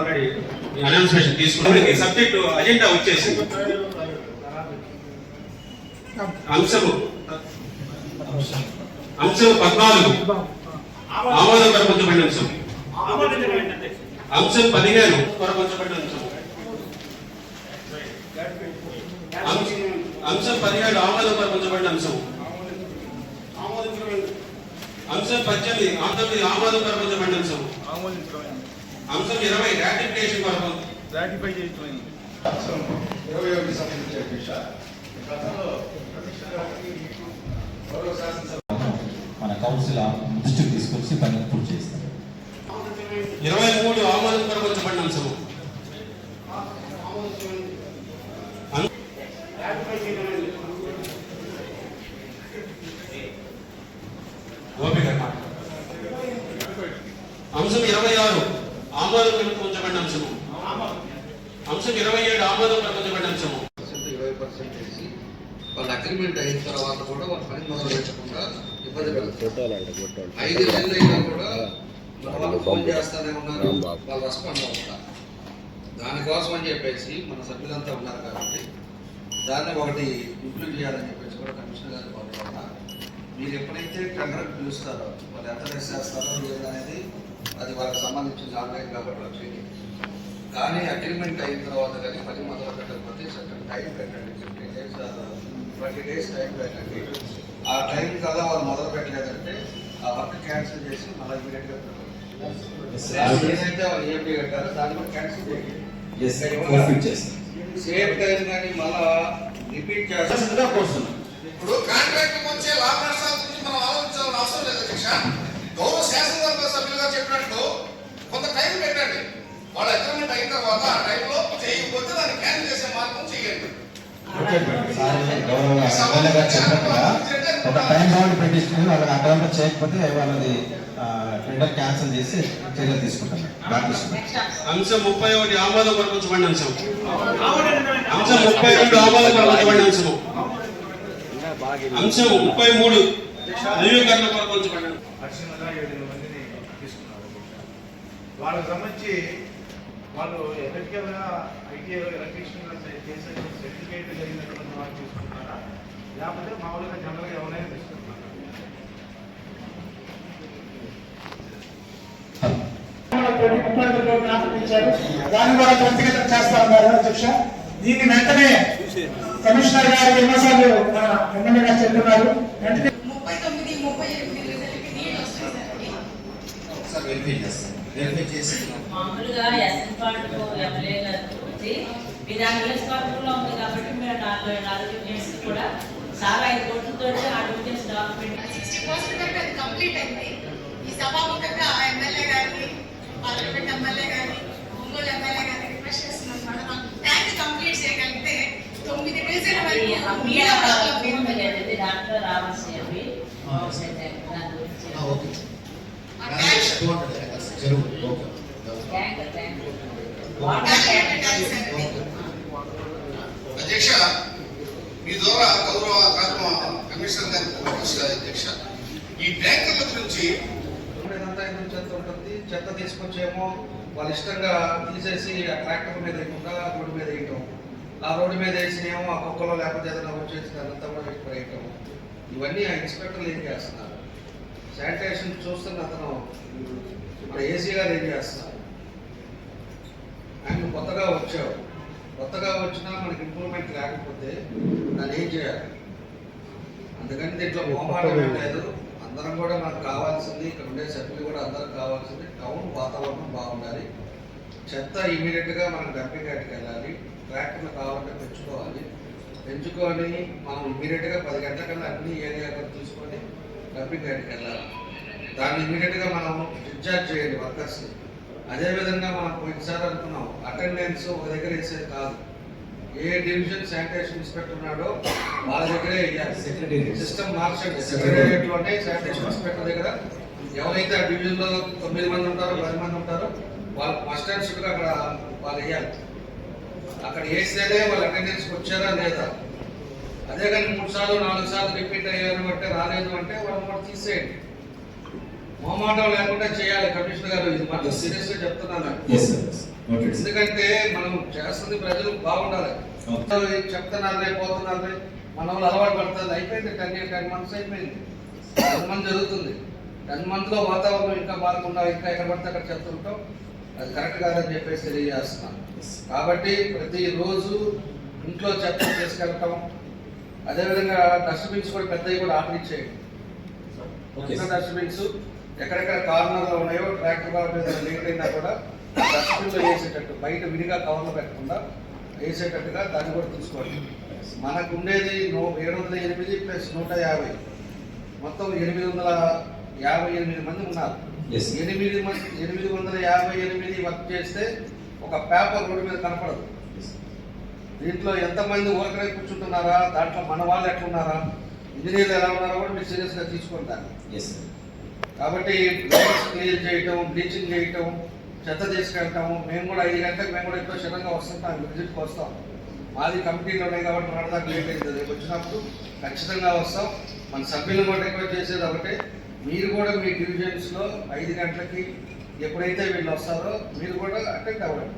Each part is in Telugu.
ఆల్రెడీ అనౌన్స్మెంట్ తీసుకున్నాం. సబ్జెక్ట్ అజెండా వచ్చేసి అంశము. అంశం పద్నాలుగు. ఆమోదం కొరకొంచబడిన అంశం. అంశం పదిహేను. కొరకొంచబడిన అంశం. అంశం- పదిహేడు ఆమోదం కొరకొంచబడిన అంశం అంశం పద్దెనిమిది పంతొమ్మిది ఆమోదం కొరకొంచబడిన అంశం అంశం ఇరవై రాటిఫికేషన్ కొరకు. రాటిఫై అంశం ఇరవై ఒకటి సంబంధించి అధ్యక్ష గతంలో కమిషనర్ గారికి మీకు గౌరవ శాసనసభ మన కౌన్సిల్ దృష్టికి తీసుకొచ్చి పని పూర్తి చేస్తాం ఇరవై మూడు ఆమోదం కొరకొంచబడిన అంశము అం- ఓపిక అంశం ఇరవై ఆరు ఆమోదం కొరకొంచబడిన అంశము అంశం ఇరవై ఏడు ఆమోదం కొరకొంచబడిన అంశము పర్సెంట్ ఇరవై పర్సెంట్ వేసి వాళ్ళ అగ్రిమెంట్ అయిన తర్వాత కూడా వాళ్ళు పని మొదలు పెట్టకుండా ఇబ్బంది పెడతారు ఐదు నెలలు అయినా కూడా వాళ్ళు ఫోన్ చేస్తానే ఉన్నారు వాళ్ళు రెస్పాండ్ అవుతారు దానికోసం అని చెప్పేసి మన సభ్యులంతా ఉన్నారు కాబట్టి దాన్ని ఒకటి ఇంప్లిమెంట్ చేయాలని చెప్పేసి కూడా కమిషనర్ గారు కోరుకుంటున్నా మీరు ఎప్పుడైతే టెండర్ పిలుస్తారో వాళ్ళు ఎంత రేస్ చేస్తారో లేదు అనేది అది వాళ్ళకి సంబంధించిన ఆన్లైన్ కాబట్టి చేయండి కానీ అగ్రిమెంట్ అయిన తర్వాత కానీ పని మొదలు పెట్టకపోతే సర్టన్ టైం పెట్టండి fifteen days twenty days time పెట్టండి. ఆ టైం కదా వాళ్ళు మొదలు పెట్టలేదంటే ఆ వర్క్ క్యాన్సిల్ చేసి మళ్ళీ ఇమీడియట్గా ఏదైతే వాళ్ళు ఏం కట్టారో దాన్ని కూడా క్యాన్సిల్ చేయండి. ఫుల్ఫిల్ చేస్తాం. సేమ్ టైం కానీ మళ్ళా రిపీట్ ఇప్పుడు కాంట్రాక్ట్ వచ్చే లాభ నష్టాల గురించి మనం ఆలోచించాల్సిన అవసరం లేదు అధ్యక్ష. గౌరవ శాసనసభ సభ్యులుగా చెప్పినట్టు కొంత టైం పెట్టండి. వాళ్ళ అగ్రిమెంట్ అయిన తర్వాత ఆ టైంలో చేయకపోతే దాన్ని క్యాన్సిల్ చేసే మార్గం చేయండి. సార్ గౌరవ ఎమ్మెల్యే గారు చెప్పినట్టుగా ఒక టైం బౌండ్ పెట్టించుకుని వాళ్ళకి ఆ టైంలో చేయకపోతే వాళ్ళది టెండర్ క్యాన్సిల్ చేసి చర్యలు తీసుకుంటాం. బ్లాక్ తీసుకుంటాం. అంశం ముప్పై ఒకటి ఆమోదం కొరకొంచబడిన అంశం. అంశం ముప్పై రెండు ఆమోదం కొరకొంచబడిన అంశము అంశం ముప్పై మూడు వాళ్ళకి సంబంధించి వాళ్ళు ఎలక్ట్రికల్గా ఐటీఐలో ఎలక్ట్రీషియన్గా చేసే సర్టిఫికేట్ కలిగినటువంటి వాళ్ళు తీసుకున్నారా లేకపోతే మామూలుగా జనరల్గా ఎవరైనా దాన్ని కూడా అధ్యక్ష? దీన్ని వెంటనే కమిషనర్ గారు ఎన్నోసార్లు మన ఎమ్మెల్యే గారు చెప్తున్నారు. వెంటనే ముప్పై తొమ్మిది ముప్పై ఎనిమిది రిజల్ట్కి నీళ్ళు వస్తాయి సార్ అది. ఒకసారి వెరిఫై చేస్తాం వెరిఫై చేసి. మామూలుగా ఎస్ఎన్ పార్టీ ఎమ్మెల్యే గారు వచ్చి ఇది ఆ నియోజకవర్గంలో ఉంది కాబట్టి మీరు నాలుగు నాలుగు యూనిట్స్ కూడా చాలా ఐదు కోట్లతో ఆ యూనిట్స్ డాక్యుమెంట్ సిక్స్టీ పర్సెంట్ వరకు అది కంప్లీట్ అయింది. ఈ సభాముఖంగా ఆ ఎమ్మెల్యే గారిని పార్లమెంట్ ఎమ్మెల్యే గారిని ఒంగోలు ఎమ్మెల్యే గారిని రిక్వెస్ట్ చేస్తున్నాను మేడం. ఆ ట్యాంక్ కంప్లీట్ చేయగలిగితే తొమ్మిది డివిజన్ వరకు అమ్మి నీళ్ళ ప్రాబ్లం ఏం లేదు. లేదు దాంట్లో రావాల్సి అవి దాని గురించి ఆ ట్యాంక్ చెరువు okay tank tank tank water tank పెట్టాలి సార్ అది. అధ్యక్ష గౌరవ గౌరవ కార్యక్రమ కమిషనర్ గారి అధ్యక్ష ఈ ట్యాంకర్ల గురించి చెత్త ఉంటుంది? చెత్త తీసుకొచ్చేమో వాళ్ళు ఇష్టంగా తీసేసి ఆ ట్రాక్టర్ మీద వేయకుండా రోడ్డు మీద వేయటం. ఆ రోడ్డు మీద వేసినేమో ఆ కుక్కలో లేకపోతే ఏదైనా వచ్చేసి దానంతా కూడా వేయటం. ఇవన్నీ ఆ ఇన్స్పెక్టర్లు ఏం చేస్తున్నారు? శానిటైజేషన్ చూస్తున్న అతను మన ఏసీ గారు ఏం చేస్తున్నారు? ఆయన కొత్తగా వచ్చావు కొత్తగా వచ్చినా మనకి ఇంప్రూవ్మెంట్ లేకపోతే దాన్ని ఏం చేయాలి? అందుకని దీంట్లో మొహమాటం ఏం లేదు. అందరం కూడా మనకు కావాల్సింది ఇక్కడ ఉండే సభ్యులు కూడా అందరం కావాల్సింది టౌన్ వాతావరణం బాగుండాలి. చెత్త ఇమీడియట్గా మనం డంపింగ్ యార్డ్కి వెళ్ళాలి. ట్రాక్టర్లు కావాలంటే పెంచుకోవాలి పెంచుకొని మనం ఇమీడియట్గా పది గంటల కన్నా అన్ని ఏరియాలో తీసుకొని డంపింగ్ యార్డ్కి వెళ్ళాలి. దాన్ని ఇమీడియట్గా మనం డిశ్చార్జ్ చేయాలి వర్కర్స్ అదేవిధంగా మనం పోయినసారి అనుకున్నాం అటెండెన్స్ ఒక దగ్గర వేసేది కాదు. ఏ డివిజన్ శానిటేషన్ ఇన్స్పెక్టర్ ఉన్నాడో వాళ్ళ దగ్గరే Secretariat. సిస్టమ్ మార్చండి. లోనే శానిటేషన్ ఇన్స్పెక్టర్ దగ్గర. ఎవరైతే ఆ డివిజన్లో తొమ్మిది మంది ఉంటారో పది మంది ఉంటారో వాళ్ళు ఫస్ట్ అండ్ షుడ్గా అక్కడ వాళ్ళు వేయాలి. అక్కడ వేస్తేనే వాళ్ళు అటెండెన్స్కి వచ్చారా లేదా? అదే కానీ మూడు సార్లు నాలుగు సార్లు రిపీట్ అయ్యారు అంటే రాలేదు అంటే వాళ్ళు కూడా తీసేయండి. మొహమాటం లేకుండా చేయాలి. కమిషనర్ గారు ఇది మాత్రం సీరియస్గా చెప్తున్నాను. ఎస్ సార్ ఓకే సార్ ఎందుకంటే మనం చేస్తుంది ప్రజలు బాగుండాలి. చెప్తున్నారులే పోతున్నారులే మన వాళ్ళు అలవాటు పడుతుంది. అయిపోయింది. టెన్ ఇయర్ టెన్ మంత్స్ అయిపోయింది. టెన్ మంత్ జరుగుతుంది. టెన్ మంత్లో వాతావరణం ఇంకా బాగుండా ఇంకా ఎక్కడ పడితే అక్కడ చెప్తుంటాం. అది కరెక్ట్ కాదని చెప్పేసి తెలియజేస్తున్నాను. కాబట్టి ప్రతి రోజు ఇంట్లో చెత్త తీసుకెళ్ళటం అదేవిధంగా డస్ట్బిన్స్ కూడా పెద్దవి కూడా ఆర్డర్ ఇచ్చేయండి. డస్ట్బిన్స్ ఎక్కడెక్కడ కార్నర్లో ఉన్నాయో ట్రాక్టర్ బార్ మీద కూడా డస్ట్బిన్లో వేసేటట్టు బయట విడిగా కవర్లో పెట్టకుండా వేసేటట్టుగా దాన్ని కూడా తీసుకోండి మనకు ఉండేది నూ ఏడు వందల ఎనిమిది ప్లస్ నూట యాభై. మొత్తం ఎనిమిది వందల యాభై ఎనిమిది మంది ఉన్నారు. ఎనిమిది మంది ఎనిమిది వందల యాభై ఎనిమిది వర్క్ చేస్తే ఒక పేపర్ రోడ్డు మీద కనపడదు. దీంట్లో ఎంతమంది వర్కరే కూర్చుంటున్నారా? దాంట్లో మన వాళ్ళు ఎట్లున్నారా? ఇంజనీర్లు ఎలా ఉన్నారో కూడా మీరు సీరియస్గా తీసుకుంటారు కాబట్టి లైన్స్ క్లియర్ చేయటం బ్లీచింగ్ చేయటం చెత్త తీసుకెళ్ళటము మేము కూడా ఐదు గంటలకు మేము కూడా ఎక్కువ క్షణంగా వస్తుంటాం విజిట్కి వస్తాం. మాది కమిటీలు ఉన్నాయి కాబట్టి రావడానికి లేట్ అవుతుంది రేపు వచ్చినప్పుడు ఖచ్చితంగా వస్తాం. మన సభ్యులను కూడా ఎక్కువ చేసేది ఒకటే మీరు కూడా మీ డివిజన్స్లో ఐదు గంటలకి ఎప్పుడైతే వీళ్ళు వస్తారో మీరు కూడా అటెండ్ అవ్వండి.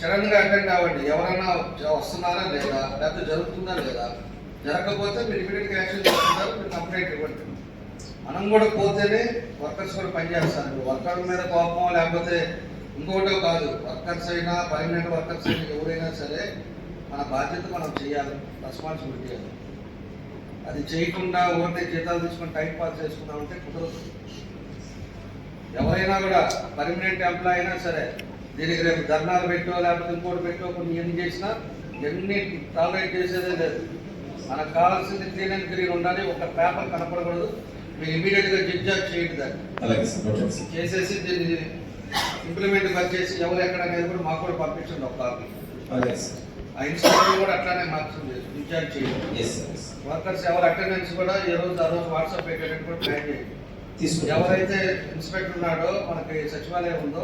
సడన్గా అటెండ్ అవ్వండి. ఎవరైనా వస్తున్నారా లేదా లేకపోతే జరుగుతుందా లేదా జరగకపోతే మీరు ఇమీడియట్గా యాక్షన్ తీసుకుంటారు మీరు కంప్లైంట్ ఇవ్వండి. మనం కూడా పోతేనే వర్కర్స్ కూడా పనిచేస్తారు ఇప్పుడు వర్కర్ మీద కోపం లేకపోతే ఇంకోటో కాదు. వర్కర్స్ అయినా పర్మనెంట్ వర్కర్స్ అయినా ఎవరైనా సరే మన బాధ్యత మనం చేయాలి. రెస్పాన్సిబిలిటీ అది. అది చేయకుండా ఊరికే జీతాలు తీసుకొని టైం పాస్ చేసుకుందామంటే కుదరదు. ఎవరైనా కూడా పర్మనెంట్ ఎంప్లాయ్ అయినా సరే దీనికి రేపు ధర్నాలు పెట్టో లేకపోతే ఇంకోటి పెట్టో కొన్ని ఎన్ని చేసినా ఎన్ని టాలరేట్ చేసేదే లేదు. మనకు కావాల్సింది క్లీన్ అండ్ క్లీన్ ఉండాలి. ఒక పేపర్ కనపడకూడదు. మీరు ఇమీడియట్గా డిశ్చార్జ్ చేయండి దాన్ని. చేసేసి దీన్ని ఇంప్లిమెంట్ చేసి ఎవరు ఎక్కడ అనేది కూడా మాకు కూడా పంపించండి ఒక కాపీ ఆ కూడా అట్లానే మార్క్స్ డిశ్చార్జ్ చేయండి. వర్కర్స్ ఎవరు అటెండెన్స్ కూడా ఏ రోజు ఆ రోజు వాట్సాప్ పెట్టేటట్టు కూడా ప్లాన్ చేయండి. ఎవరైతే ఇన్స్పెక్టర్ ఉన్నాడో మనకి సచివాలయం ఉందో.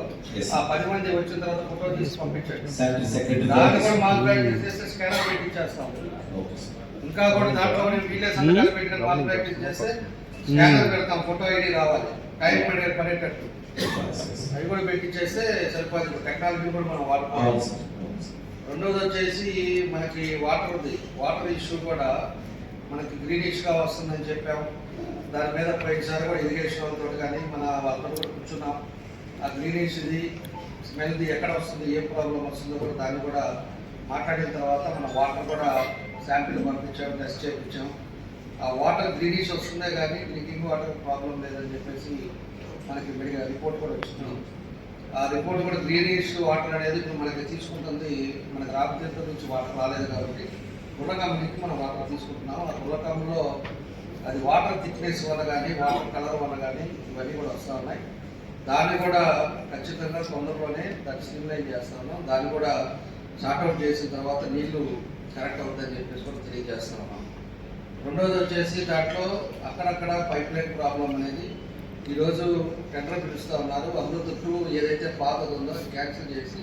ఆ పది మంది వచ్చిన తర్వాత ఫోటో తీసి పంపించండి. దాన్ని కూడా మాల్ ప్రాక్టీస్ చేస్తే స్కానర్ పెట్టి ఇచ్చేస్తాం ఓకే సార్ ఇంకా కూడా దాంట్లో వీళ్ళే సంతకాలు పెట్టిన చేస్తే స్కానర్ పెడతాం ఫోటో ఐడి కావాలి టైం పడే పడేటట్టు. అవి కూడా పెట్టించేస్తే సరిపోతుంది. టెక్నాలజీ కూడా మనం వాడుకోవాలి. రెండోది వచ్చేసి మనకి వాటర్ ఉంది. వాటర్ ఇష్యూ కూడా మనకి గ్రీనిష్గా వస్తుందని చెప్పాం. దాని మీద పోయినసారి కూడా ఇరిగేషన్ వాళ్ళతో కానీ మన వాళ్ళతో కూడా కూర్చున్నాం. ఆ గ్రీనిష్ ఇది స్మెల్ది ఎక్కడ వస్తుంది ఏ ప్రాబ్లం వస్తుందో కూడా దాన్ని కూడా మాట్లాడిన తర్వాత మన వాటర్ కూడా శాంపిల్ పంపించాం టెస్ట్ చేయించాం. ఆ వాటర్ గ్రీనిష్ వస్తుందే కానీ డ్రింకింగ్ వాటర్ ప్రాబ్లం లేదని చెప్పేసి మనకి మెడికల్ రిపోర్ట్ కూడా వచ్చింది ఆ రిపోర్ట్ కూడా గ్రీనిష్ వాటర్ అనేది ఇప్పుడు మనకి తీసుకుంటుంది. మనకి రామతీర్థం నుంచి వాటర్ రాలేదు కాబట్టి గుల్లకం నుంచి మనం వాటర్ తీసుకుంటున్నాం. ఆ గుల్లకంలో అది వాటర్ థిక్నెస్ వల్ల కానీ వాటర్ కలర్ వల్ల కానీ ఇవన్నీ కూడా వస్తూ ఉన్నాయి. దాన్ని కూడా ఖచ్చితంగా తొందరలోనే దాన్ని స్టిమ్లైన్ చేస్తా ఉన్నాం. దాన్ని కూడా షార్ట్అవుట్ చేసిన తర్వాత నీళ్ళు కరెక్ట్ అవుతుందని చెప్పేసి కూడా తెలియజేస్తా ఉన్నాం. రెండోది వచ్చేసి దాంట్లో అక్కడక్కడ పైప్ లైన్ ప్రాబ్లం అనేది ఈరోజు టెండర్ పిలుస్తూ ఉన్నారు. అమృత టూ ఏదైతే పాతది ఉందో క్యాన్సిల్ చేసి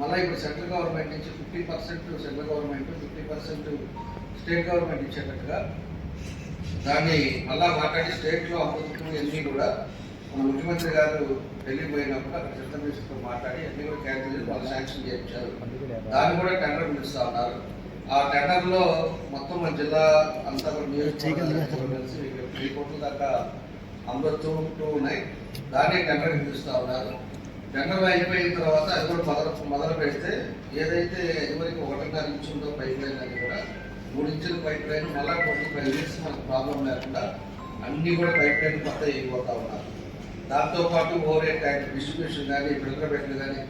మళ్ళీ ఇప్పుడు సెంట్రల్ గవర్నమెంట్ నుంచి fifty percent central government fifty percent state government ఇచ్చేటట్టుగా దాన్ని మళ్ళా మాట్లాడి స్టేట్లో అమృతం ఎన్ని కూడా మన ముఖ్యమంత్రి గారు ఢిల్లీ పోయినప్పుడు అక్కడ చంద్ర మినిస్టర్తో మాట్లాడి అన్ని కూడా క్యాన్సిల్ చేసి వాళ్ళు శాంక్షన్ చేయించారు. దాన్ని కూడా టెండర్ పిలుస్తూ ఉన్నారు. ఆ టెండర్లో మొత్తం మన జిల్లా అంతా కలిసి త్రీ కోట్ల దాకా అమృతం టూ ఉన్నాయి. దాన్ని టెండర్ పిలుస్తూ ఉన్నారు. టెండర్ అయిపోయిన తర్వాత అది కూడా మొదలు మొదలు పెడితే ఏదైతే ఇదివరకు ఒకటిన్నర ఇంచు ఉందో పైప్ లైన్ అది కూడా మూడు ఇంచుల పైప్ లైన్ మళ్ళా ట్వంటీ ఫైవ్ ఇయర్స్ మనకు ప్రాబ్లం లేకుండా అన్ని కూడా పైప్ లైన్ కొత్త అయిపోతా ఉన్నారు. దాంతో పాటు ఓవర్ ట్యాంక్ డిస్ట్రిబ్యూషన్ కానీ ఫిల్టర్ బెడ్లు కానీ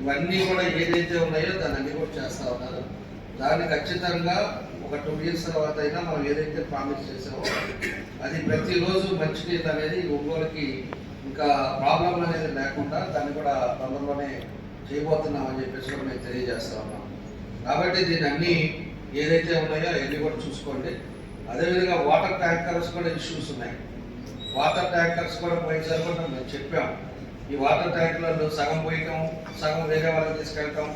ఇవన్నీ కూడా ఏదైతే ఉన్నాయో దాన్ని అన్ని కూడా చేస్తూ ఉన్నారు. దాన్ని ఖచ్చితంగా ఒక టూ ఇయర్స్ తర్వాత అయినా మనం ఏదైతే ప్రామిస్ చేసామో అది ప్రతిరోజు మంచినీళ్ళు అనేది ఒంగోలుకి ఇంకా ప్రాబ్లం అనేది లేకుండా దాన్ని కూడా తొందరలోనే చేయబోతున్నాం అని చెప్పేసి కూడా మేము తెలియజేస్తా ఉన్నాం. కాబట్టి దీన్ని అన్ని ఏదైతే ఉన్నాయో అవన్నీ కూడా చూసుకోండి. అదేవిధంగా వాటర్ ట్యాంకర్స్ కూడా ఇష్యూస్ ఉన్నాయి. వాటర్ ట్యాంకర్స్ కూడా పోయేసరికి కూడా మేము చెప్పాం. ఈ వాటర్ ట్యాంకర్లు సగం పోయటం సగం వేరే వాళ్ళకి తీసుకెళ్ళటం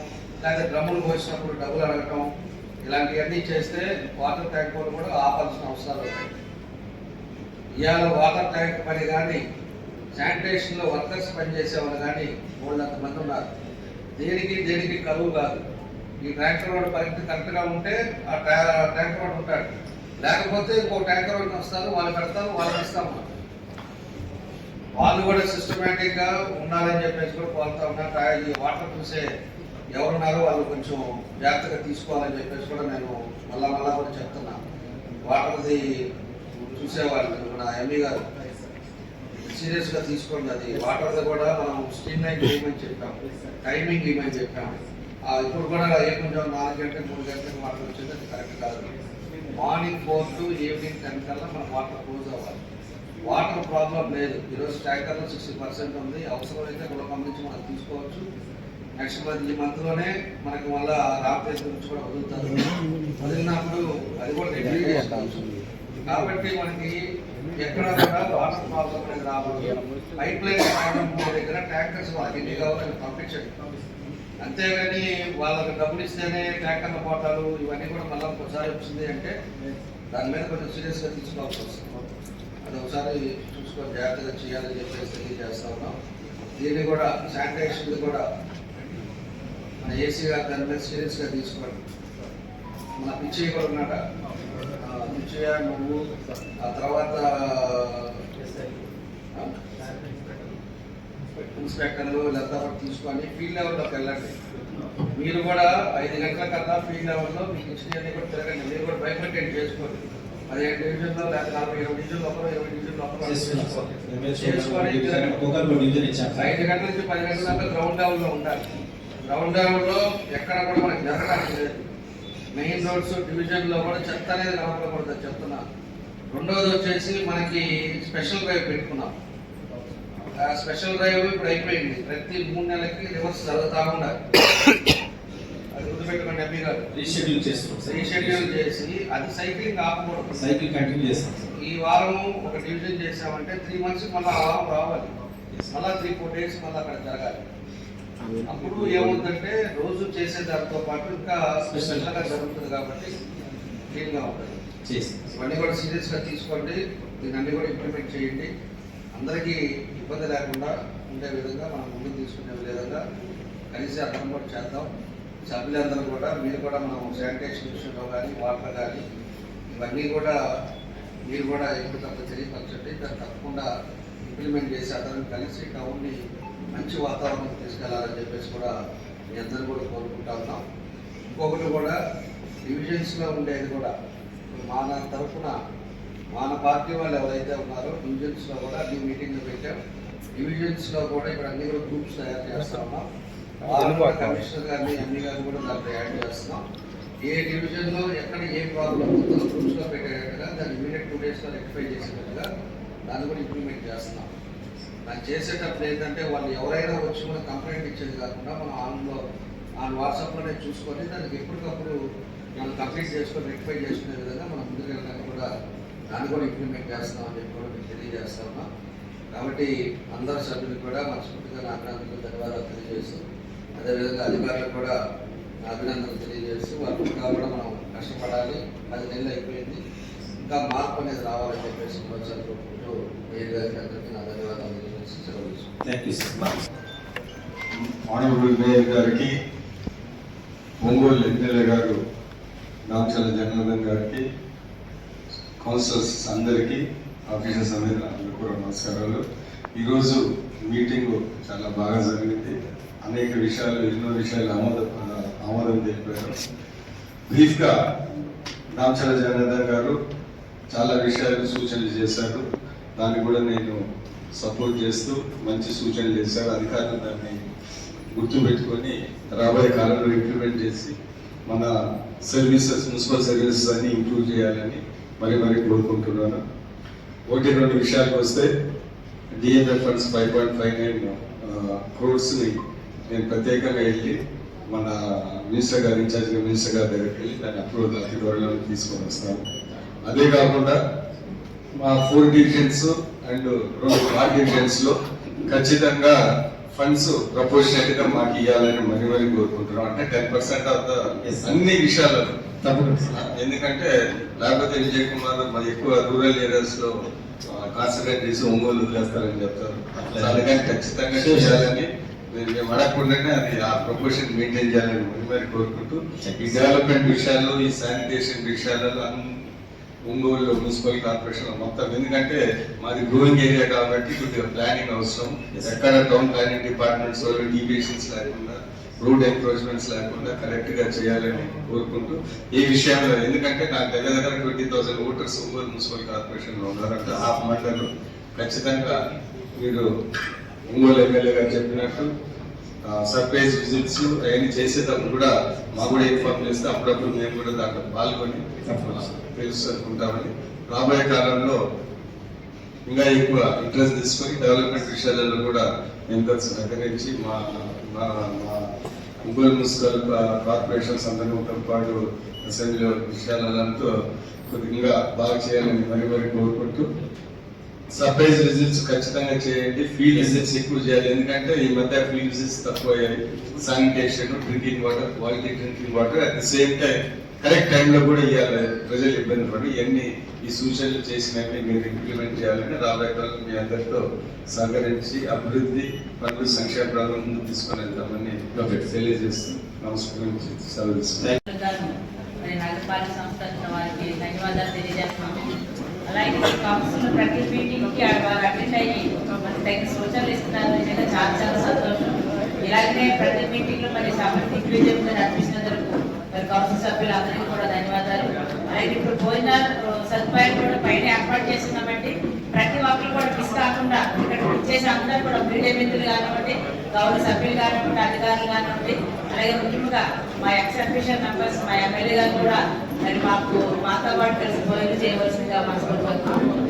లేకపోతే డ్రమ్ములు పోసినప్పుడు డబ్బులు అడగటం ఇలాంటివన్నీ చేస్తే వాటర్ ట్యాంక్ వాళ్ళు కూడా ఆపాల్సిన అవసరాలు ఉంటాయి. ఇవాళ వాటర్ ట్యాంక్ పని కానీ శానిటేషన్లో వర్కర్స్ పనిచేసే వాళ్ళు కానీ వాళ్ళంత మంది ఉన్నారు. దేనికి దేనికి కరువు కాదు. ఈ ట్యాంకర్ వాడు పరిస్థితి కరెక్ట్గా ఉంటే ఆ ట్యాంకర్ వాడు ఉంటాడు. లేకపోతే ఇంకో ట్యాంకర్ వాడిని వస్తారు వాళ్ళు పెడతారు వాళ్ళు ఇస్తాము వాళ్ళు కూడా సిస్టమేటిక్గా ఉండాలని చెప్పేసి కూడా కోరుతా ఉన్నారు. ఈ వాటర్ చూసే ఎవరున్నారో వాళ్ళు కొంచెం జాగ్రత్తగా తీసుకోవాలని చెప్పేసి కూడా నేను మళ్ళా మళ్ళా కూడా చెప్తున్నా. వాటర్ది చూసేవాళ్ళు మన ఎంఈ గారు. సీరియస్గా తీసుకోండి అది. వాటర్ది కూడా మనం స్ట్రీమ్ లైన్ చేయమని చెప్పాం. టైమింగ్ ఇవ్వమని చెప్పాం. ఇప్పుడు కూడా ఏ కొంచెం నాలుగు గంటలకు మూడు గంటలకు వాటర్ వచ్చేది అది కరెక్ట్ కాదు. Morning four to evening ten కల్లా మనం వాటర్ క్లోజ్ అవ్వాలి. వాటర్ ప్రాబ్లం లేదు. ఈరోజు ట్యాంకర్లో సిక్స్టీ పర్సెంట్ ఉంది. అవసరమైతే కూడా పంపించి మనం తీసుకోవచ్చు. నెక్స్ట్ మంత్ ఈ మంత్లోనే మనకి మళ్ళా రాపేస్ నుంచి కూడా వదులుతారు. వదిలినప్పుడు అది కూడా రెగ్యులీ చేసుకోవచ్చు కాబట్టి మనకి ఎక్కడ కూడా వాటర్ ప్రాబ్లం అనేది రావాలి పైప్ లైన్ దగ్గర ట్యాంకర్స్ వాళ్ళకి ఎన్ని కావాలని పంపించండి. అంతేగాని వాళ్ళకి డబ్బులు ఇస్తేనే ట్యాంకర్ల పోటాలు ఇవన్నీ కూడా మళ్ళీ ఒకసారి వచ్చింది అంటే దాని మీద కొంచెం సీరియస్గా తీసుకోవాల్సి వస్తుంది. అది ఒకసారి చూసుకొని జాగ్రత్తగా చేయాలని చెప్పేసి తెలియజేస్తా ఉన్నాం. దీన్ని కూడా శానిటేషన్ కూడా మన ఏసీ గారు దాని మీద సీరియస్గా తీసుకోండి మన పిచ్చయ్య కూడా ఉన్నాడ ఆ, పిచ్చయ్య నువ్వు ఆ తర్వాత ఇన్స్పెక్టర్లు వీళ్ళంతా కూడా తీసుకొని ఫీల్డ్ లెవెల్లోకి వెళ్ళండి. మీరు కూడా ఐదు గంటల కన్నా ఫీల్డ్ లెవెల్లో మీకు ఇచ్చినవన్నీ కూడా తిరగండి. మీరు కూడా బైఫర్కేట్ చేసుకోండి. పదిహేను డివిజన్లో లేదా నలభై ఇరవై డివిజన్ లోపల ఇరవై డివిజన్ లోపల చేసుకొని. ఐదు గంటల నుంచి పది గంటల దాకా గ్రౌండ్ లెవెల్లో ఉండాలి. గ్రౌండ్ లెవెల్లో ఎక్కడ కూడా మనకి జరగడానికి లేదు. మెయిన్ రోడ్స్ డివిజన్లో కూడా చెత్త అనేది కనపడకూడదు చెప్తున్నా. రెండోది వచ్చేసి మనకి స్పెషల్ డ్రైవ్ పెట్టుకున్నాం. ఆ స్పెషల్ డ్రైవ్ ఇప్పుడు అయిపోయింది. ప్రతి మూడు నెలలకి రివర్స్ జరుగుతూ ఉండాలి. అది గుర్తుపెట్టుకోండి ఎంపీ గారు. రీషెడ్యూల్ చేస్తున్నాం. రీషెడ్యూల్ చేసి అది సైక్లింగ్ ఆపకూడదు. సైకిల్ కంటిన్యూ చేస్తాం ఈ వారం ఒక డివిజన్ చేసామంటే త్రీ మంత్స్ మళ్ళీ ఆ వారం రావాలి మళ్ళా త్రీ ఫోర్ డేస్ మళ్ళీ అక్కడ జరగాలి. అప్పుడు ఏముందంటే రోజు చేసే దాంతో పాటు ఇంకా స్పెషల్గా జరుగుతుంది కాబట్టి క్లీన్గా ఉంటుంది. ఇవన్నీ కూడా సీరియస్గా తీసుకోండి. దీన్ని అన్ని కూడా ఇంప్లిమెంట్ చేయండి. అందరికీ ఇబ్బంది లేకుండా ఉండే విధంగా మనం ముందుకు తీసుకునే విధంగా కలిసి అందరం కూడా చేద్దాం. సభ్యులందరూ కూడా మీరు కూడా మనం శానిటేషన్ విషయంలో కానీ వాటర్ కానీ ఇవన్నీ కూడా మీరు కూడా ఎప్పుడు తప్ప తెలియపరచండి. దాన్ని తప్పకుండా ఇంప్లిమెంట్ చేసి అందరం కలిసి టౌన్ని మంచి వాతావరణం తీసుకెళ్ళాలని చెప్పేసి కూడా మీ అందరూ కూడా కోరుకుంటా ఉన్నాం. ఇంకొకటి కూడా డివిజన్స్లో ఉండేది కూడా మన తరఫున మన పార్టీ వాళ్ళు ఎవరైతే ఉన్నారో డివిజన్స్లో కూడా అన్ని మీటింగ్లు పెట్టాం. డివిజన్స్లో కూడా ఇక్కడ అన్ని కూడా గ్రూప్స్ తయారు చేస్తా ఉన్నాం. వాళ్ళు కూడా కమిషనర్ గారిని అన్ని గారిని కూడా దాంట్లో యాడ్ చేస్తున్నాం. ఏ డివిజన్లో ఎక్కడ ఏ ప్రాబ్లం ఉందో గ్రూప్స్లో పెట్టేటట్టుగా దాన్ని ఇమీడియట్ టూ డేస్లో రెక్టిఫై చేసేటట్టుగా దాన్ని కూడా ఇంప్లిమెంట్ చేస్తున్నాం. నాకు చేసేటప్పుడు ఏంటంటే వాళ్ళు ఎవరైనా వచ్చి మనం కంప్లైంట్ ఇచ్చేది కాకుండా మనం ఆన్లో ఆన్ వాట్సాప్లోనే చూసుకొని దానికి ఎప్పటికప్పుడు మనం కంప్లీట్ చేసుకొని రెక్టిఫై చేసుకునే విధంగా మనం ముందుకు వెళ్ళడానికి కూడా దాన్ని కూడా ఇంప్లిమెంట్ చేస్తామని చెప్పి కూడా మీకు తెలియజేస్తా ఉన్నాం. కాబట్టి అందరు సభ్యులు కూడా మనస్ఫూర్తిగా నా అభినందనలు ధన్యవాదాలు తెలియజేస్తూ అదేవిధంగా అధికారులకు కూడా నా అభినందనలు తెలియజేస్తూ వాళ్ళు ఇంకా కూడా మనం కష్టపడాలి. పది నెలలు అయిపోయింది. ఇంకా మార్పు అనేది రావాలని చెప్పేసి ఒకసారి కోరుకుంటూ మేయర్ గారికి అందరికీ నా ధన్యవాదాలు తెలియజేసి సెలవు తీసుకుంటాను. Thank you sir honourable mayor గారికి ఒంగోలు ఎమ్మెల్యే గారు నామచల జనార్దన్ గారికి కౌన్సిలర్స్ అందరికీ ఆఫీసర్స్ అందరికీ అందరికీ కూడా నమస్కారాలు. ఈరోజు మీటింగ్ చాలా బాగా జరిగింది. అనేక విషయాలు ఎన్నో విషయాలు ఆమోద ఆమోదం తెలిపారు. బ్రీఫ్గా నాంచల జనార్దన్ గారు చాలా విషయాలు సూచనలు చేశారు. దాన్ని కూడా నేను సపోర్ట్ చేస్తూ మంచి సూచనలు చేశారు. అధికారులు దాన్ని గుర్తుపెట్టుకొని రాబోయే కాలంలో ఇంప్లిమెంట్ చేసి మన సర్వీసెస్ మున్సిపల్ సర్వీసెస్ అన్ని ఇంప్రూవ్ చేయాలని మరి మరి కోరుకుంటున్నాను. ఒకటి రెండు విషయాలకు వస్తే DMF funds five point five nine క్రోడ్స్ని నేను ప్రత్యేకంగా వెళ్ళి మన మినిస్టర్ గారు ఇన్ఛార్జ్ మినిస్టర్ గారి దగ్గరికి వెళ్ళి దాన్ని అప్రూవల్ అతి త్వరలో తీసుకొని వస్తాను. అదే కాకుండా మా ఫోర్ డివిజన్స్ అండ్ రెండు వార్డ్ డివిజన్స్లో ఖచ్చితంగా ఫండ్స్ ప్రపోర్షనల్గా మాకు ఇవ్వాలని మరి మరి కోరుకుంటున్నాం. అంటే టెన్ పర్సెంట్ ఆఫ్ ద. అన్ని సార్. ఎందుకంటే లేకపోతే విజయ్ కుమార్ మరి ఎక్కువ రూరల్ ఏరియాస్లో కాన్సన్ట్రేట్ చేసి ఒంగోలు వదిలేస్తారని చెప్తారు. అందుకని ఖచ్చితంగా చేయాలని మేము అడగకుండానే అది ఆ ప్రపోర్షన్ మెయింటైన్ చేయాలని మరి మరి కోరుకుంటూ ఈ డెవలప్మెంట్ విషయాల్లో ఈ శానిటేషన్ విషయాలలో అన్ని ఒంగోలు మున్సిపల్ కార్పొరేషన్ మొత్తం. ఎందుకంటే మాది గ్రోయింగ్ ఏరియా కాబట్టి కొద్దిగా ప్లానింగ్ అవసరం. ఎక్కడ టౌన్ ప్లానింగ్ డిపార్ట్మెంట్స్ వాళ్ళు డీవియేషన్స్ లేకుండా రోడ్ ఎంక్రోచ్మెంట్స్ లేకుండా కరెక్ట్గా చేయాలని కోరుకుంటూ ఈ విషయంలో ఎందుకంటే నాకు దగ్గర దగ్గర twenty thousand voters Ongole municipal కార్పొరేషన్లో ఉన్నారంటే హాఫ్ మండల్. ఖచ్చితంగా మీరు ఒంగోలు ఎమ్మెల్యే గారు చెప్పినట్టు సర్ప్రైజ్ విజిట్స్ అవన్నీ చేసేటప్పుడు కూడా మాకు కూడా ఇన్ఫార్మ్ చేస్తే అప్పుడప్పుడు మేము కూడా దాంట్లో పాల్గొని పిలుస్తుంటామని రాబోయే కాలంలో ఇంకా ఎక్కువ ఇంట్రెస్ట్ తీసుకొని డెవలప్మెంట్ విషయాలలో కూడా ఎంతో సహకరించి మా మా మా మున్సిపల్ కార్పొరేషన్స్ అందరితో పాటు అసెంబ్లీ విషయాలతో కొద్దిగా బాగా చేయాలని మరి మరి కోరుకుంటూ సర్ప్రైజ్ విజిట్స్ ఖచ్చితంగా చేయండి. ఫీల్డ్ విజిట్స్ ఎక్కువ చేయాలి. ఎందుకంటే ఈ మధ్య ఫీల్డ్ విజిట్స్ తక్కువ అయ్యాయి sanitation drinking water quality drinking water at the same time correct టైంలో కూడా ఇవ్వాలి ప్రజలు ఇబ్బంది పడి ఇవన్నీ ఈ సూచనలు చేసినవి మీరు ఇంప్లిమెంట్ చేయాలని రాబోయే కాలం మీ అందరితో సహకరించి అభివృద్ధి పనులు సంక్షేమ ప్రాంతం ముందుకు తీసుకొని వెళ్తామని తెలియజేస్తూ నమస్కారం సెలవు నగరపాలక సంస్థ వారికి ధన్యవాదాలు తెలియజేస్తున్నాము. అలాగే ప్రతి వారు అటెండ్ అయ్యి మనకి తగిన సూచనలు ఇస్తున్నారు. నిజంగా చాలా చాలా సంతోషం. ఇలాగే ప్రతి మీటింగ్లో మరి సమర్థి విజయం మరి కౌన్సిల్ సభ్యులందరికీ కూడా ధన్యవాదాలు. అలాగే ఇప్పుడు భోజనాలు సదుపాయాలు కూడా పైన ఏర్పాటు చేస్తున్నామండి. ప్రతి ఒక్కరు కూడా మిస్ కాకుండా ఇక్కడ చేసే అందరూ కూడా మీడియా మిత్రులు కానివ్వండి గౌరవ సభ్యులు కానివ్వండి అధికారులు కానివ్వండి అలాగే ముఖ్యంగా మా ఎక్స్ అఫీషియల్ మెంబర్స్ మా ఎమ్మెల్యే గారు కూడా మరి మాకు మాతో పాటు కలిసి భోజనం చేయవలసిందిగా మనస్ఫూర్తిగా